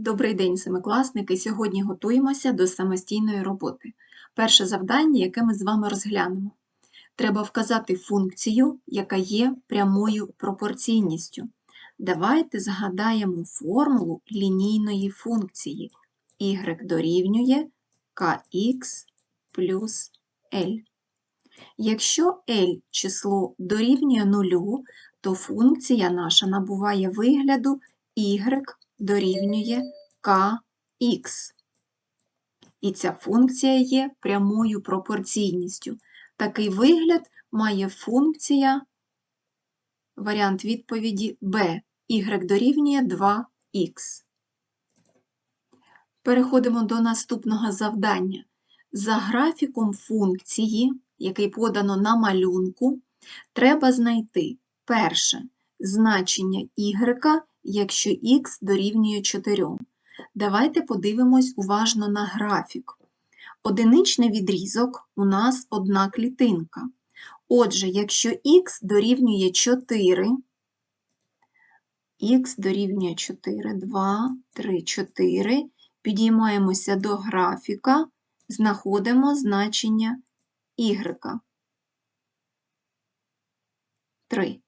Добрий день, семикласники! Сьогодні готуємося до самостійної роботи. Перше завдання, яке ми з вами розглянемо. Треба вказати функцію, яка є прямою пропорційністю. Давайте згадаємо формулу лінійної функції y дорівнює kx плюс L. Якщо L число дорівнює нулю, то функція наша набуває вигляду y дорівнює kx. І ця функція є прямою пропорційністю. Такий вигляд має функція, варіант відповіді b, y дорівнює 2х. Переходимо до наступного завдання. За графіком функції, який подано на малюнку, треба знайти перше значення y, якщо х дорівнює 4. Давайте подивимось уважно на графік. Одиничний відрізок у нас одна клітинка. Отже, якщо х дорівнює 4, х дорівнює 4, 2, 3, 4, підіймаємося до графіка, знаходимо значення y. 3.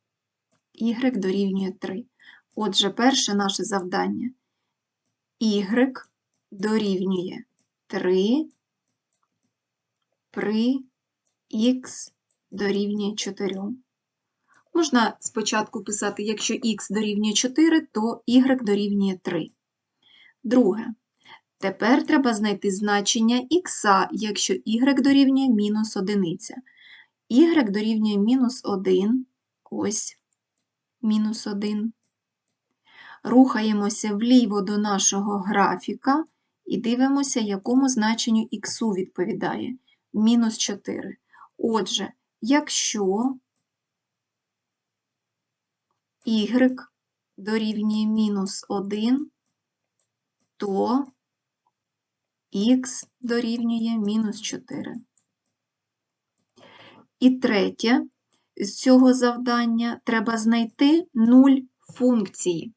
y дорівнює 3. Отже, перше наше завдання y дорівнює 3 при х дорівнює 4. Можна спочатку писати, якщо х дорівнює 4, то y дорівнює 3. Друге. Тепер треба знайти значення х, якщо y дорівнює мінус 1. y дорівнює мінус 1, ось мінус 1. Рухаємося вліво до нашого графіка і дивимося, якому значенню х відповідає. Мінус 4. Отже, якщо y дорівнює мінус 1, то х дорівнює мінус 4. І третє, з цього завдання треба знайти нуль функції.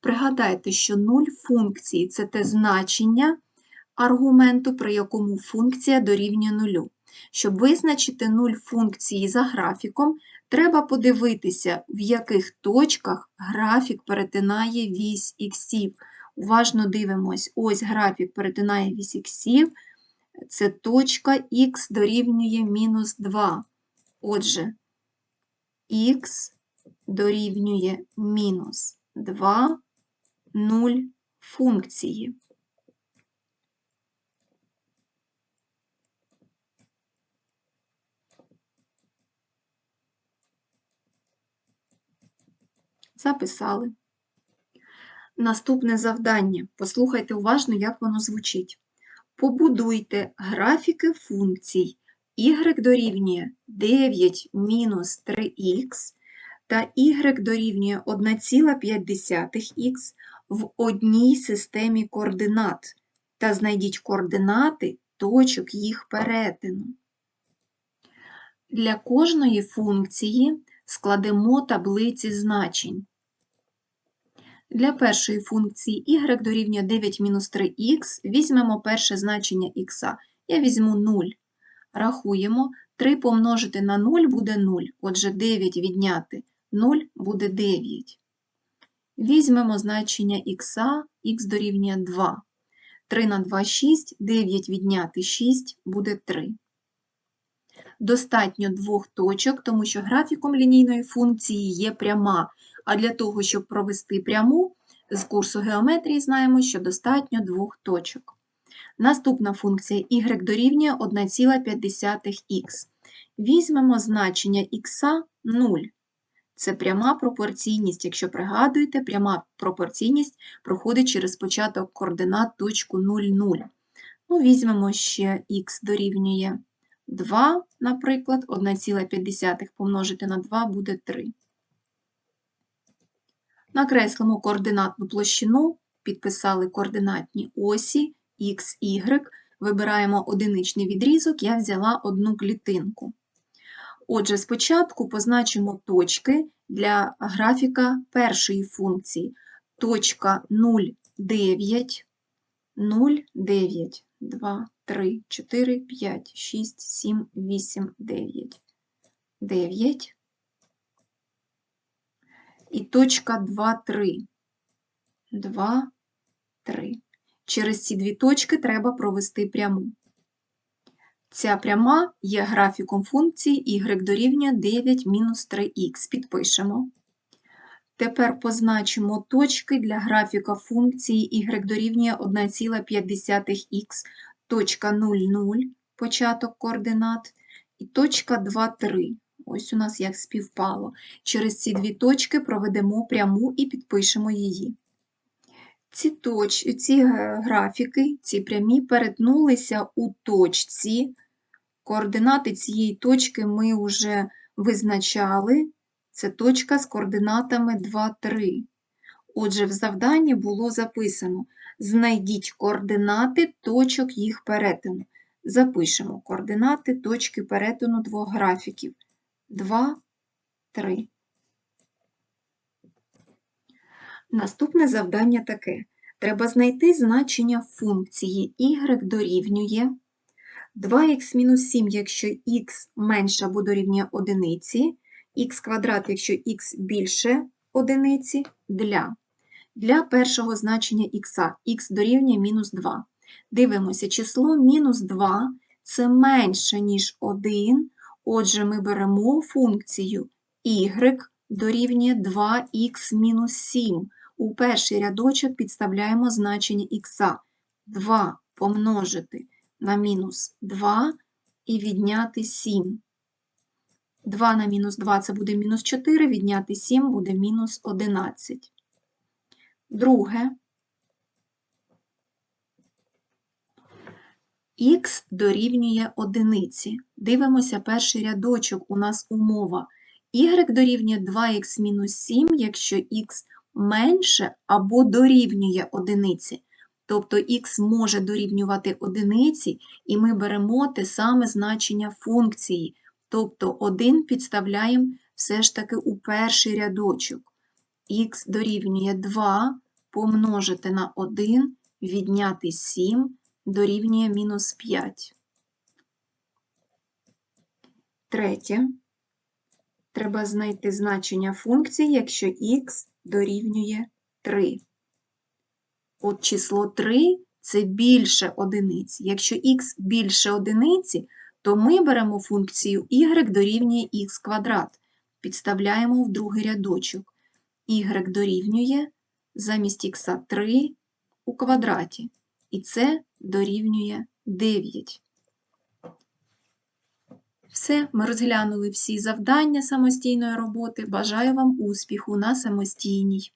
Пригадайте, що нуль функції це те значення аргументу, при якому функція дорівнює нулю. Щоб визначити нуль функції за графіком, треба подивитися, в яких точках графік перетинає вісь іксів. Уважно дивимось, ось графік перетинає вісь іксів, це точка х дорівнює мінус 2. Отже, х дорівнює мінус 2, 0 функції. Записали. Наступне завдання. Послухайте уважно, як воно звучить. Побудуйте графіки функцій y дорівнює 9 мінус 3х та y дорівнює 1,5х в одній системі координат та знайдіть координати точок їх перетину. Для кожної функції складемо таблиці значень. Для першої функції y дорівнює 9 мінус 3х, візьмемо перше значення х. Я візьму 0. Рахуємо, 3 помножити на 0 буде 0. Отже, 9 відняти 0 буде 9. Візьмемо значення х, х дорівнює 2. 3 на 2 – 6, 9 відняти 6 буде 3. Достатньо двох точок, тому що графіком лінійної функції є пряма. А для того, щоб провести пряму, з курсу геометрії знаємо, що достатньо двох точок. Наступна функція y дорівнює 1,5х. Візьмемо значення х 0. Це пряма пропорційність. Якщо пригадуєте, пряма пропорційність проходить через початок координат точку 0, 0. Ну, Візьмемо ще х дорівнює 2, наприклад, 1,5 помножити на 2 буде 3. Накреслимо координатну площину, підписали координатні осі x, y, вибираємо одиничний відрізок, я взяла одну клітинку. Отже, спочатку позначимо точки для графіка першої функції. Точка 0 9, 0, 9, 2, 3, 4, 5, 6, 7, 8, 9. 9. І точка 2, 3. 2, 3. Через ці дві точки треба провести пряму. Ця пряма є графіком функції y дорівнює 9-3х. Підпишемо. Тепер позначимо точки для графіка функції y дорівнює 1,5х, точка 0, 0, початок координат, і точка 2, 3. Ось у нас як співпало. Через ці дві точки проведемо пряму і підпишемо її. Ці, точ... ці е, графіки, ці прямі перетнулися у точці. Координати цієї точки ми вже визначали. Це точка з координатами 2, 3. Отже, в завданні було записано: знайдіть координати точок їх перетину. Запишемо координати точки перетину двох графіків. 2, 3. Наступне завдання таке. Треба знайти значення функції y дорівнює 2х-7, якщо х менше або дорівнює одиниці, х квадрат, якщо х більше одиниці, для. Для першого значення х, х дорівнює мінус 2. Дивимося, число мінус 2 це менше, ніж 1, отже, ми беремо функцію y дорівнює 2х мінус 7. У перший рядочок підставляємо значення х. 2 помножити на мінус 2 і відняти 7. 2 на мінус 2 це буде мінус 4, відняти 7 буде мінус 11. Друге. Х дорівнює одиниці. Дивимося перший рядочок, у нас умова. Y дорівнює 2х мінус 7, якщо х менше або дорівнює одиниці. Тобто х може дорівнювати одиниці, і ми беремо те саме значення функції. Тобто 1 підставляємо все ж таки у перший рядочок. х дорівнює 2 помножити на 1, відняти 7 дорівнює мінус 5. Третє. Треба знайти значення функції, якщо х дорівнює 3. От число 3 це більше одиниці. Якщо х більше одиниці, то ми беремо функцію y дорівнює х квадрат. Підставляємо в другий рядочок. y дорівнює замість х 3 у квадраті. І це дорівнює 9. Все, ми розглянули всі завдання самостійної роботи. Бажаю вам успіху на самостійній.